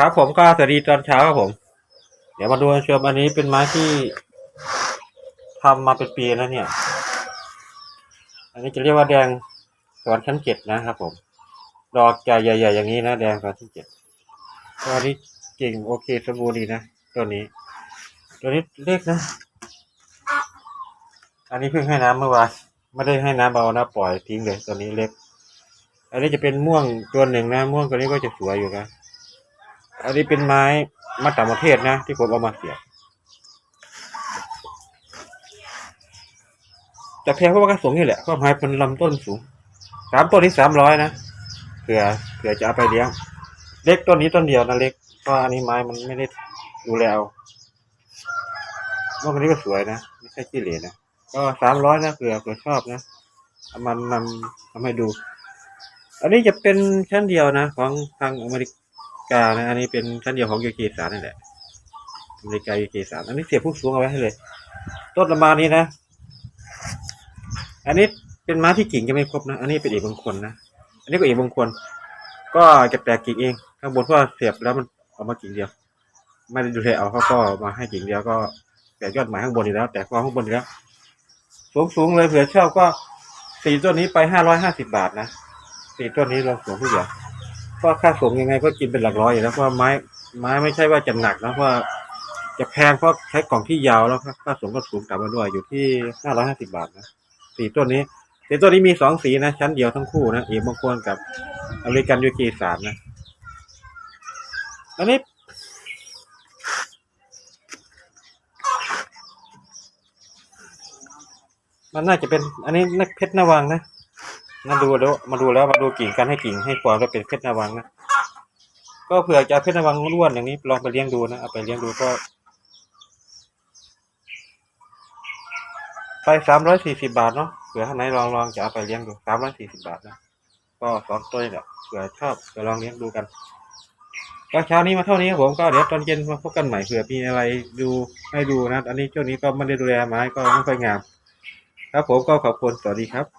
ครับผมก็สวัสดีตอนเช้าครับผม เดี๋ยวมาดูเชมอันนี้เป็นไม้ที่ทำมาเป็นปีแล้วเนี่ย อันนี้จะเรียกว่าแดงสวรรค์ชั้นเจ็ดนะครับผม ดอกใหญ่ๆอย่างนี้นะแดงสวรรค์ชั้นเจ็ดตัวนี้เก่งโอเคสมบูรณ์ดีนะตัวนี้ ตัวนี้เล็กนะ อันนี้เพิ่งให้น้ำเมื่อวานไม่ได้ให้น้ำเบานะปล่อยทิ้งเลยตัวนี้เล็ก อันนี้จะเป็นม่วงตัวหนึ่งนะม่วงตัวนี้ก็จะสวยอยู่นะ อันนี้เป็นไม้มาต่างประเทศนะ ที่ผมเอามาเสียบแต่แพงเพราะว่ากระสงนี่แหละเพราะไม้เป็นลำต้นสูงสามต้นนี้สามร้อยนะเผื่อเผื่อจะเอาไปเลี้ยง เล็กต้นนี้ต้นเดียวนะเล็กเพราะอันนี้ไม้มันไม่ได้ดูแลเอาว่ามันนี้ก็สวยนะ ไม่ใช่ขี้เหร่นะก็สามร้อยนะเผื่อเผื่อชอบนะเอามันนำทำให้ดู อันนี้จะเป็นชั้นเดียวนะ ของทางอเมริก กานะ อันนี้เป็นชั้นเดียวของยูเคสามนี่แหละอเมริกายูเคสามอันนี้เสียบผู้สูงเอาไว้ให้เลย ต้นประมานี้นะ อันนี้เป็นไม้ที่กิ่งจะไม่ครบนะ อันนี้เป็นเอกบางคนนะ อันนี้ก็เอกบางคน ก็จะแตกกิ่งเอง ข้างบนเพราะว่าเสียบแล้วมันออกมากิ่งเดียว ไม่ได้ดูแลเอาเขาก็มาให้กิ่งเดียวก็แตกยอดไม้ข้างบนอยู่แล้ว แต่กอข้างบนอยู่แล้ว สูงสูงๆเลยเผื่อเชอบก็สี่ต้นนี้ไปห้าร้อยห้าสิบาทนะสี่ต้นนี้เราสูงทุกอย่าง เพราะค่าส่งยังไงก็กินเป็นหลักร้อยอยู่แล้วเพราะไม้ไม้ไม่ใช่ว่าจะหนักนะเพราะจะแพงเพราะใช้กล่องที่ยาวแล้วค่าส่งก็สูงตามมาด้วยอยู่ที่ห้าร้อยห้าสิบาทนะสี่ต้นนี้สี่ต้นนี้มีสองสีนะ ชั้นเดียวทั้งคู่นะเอกมงคลกับอเมริกันยูเกสามนะอันนี้มันน่าจะเป็น อันนี้นักเพชรนวังนะ มาดูแล้วมาดูแล้วมาดูกิ่งกันให้กิ่งให้ความแล้วเป็นเพชรนวังนะก็เผื่อจะเพชรนวังล้วนอย่างนี้ลองไปเลี้ยงดูนะเอาไปเลี้ยงดูก็ไปสามร้อยสี่สิบาทเนาะเผื่อท่านไหนลองลองจะเอาไปเลี้ยงดูสามร้อยสี่สิบาทนะก็สองตัวนี่แหละเผื่อชอบจะลองเลี้ยงดูกันก็เช้านี้มาเท่านี้ครับผมก็เดี๋ยวตอนเย็นมาพบกันใหม่เผื่อมีอะไรดูให้ดูนะอันนี้ช่วงนี้ก็ไม่ได้ดูแลไม้ก็ไม่ค่อยงาม ครับผมก็ขอบคุณสวัสดีครับ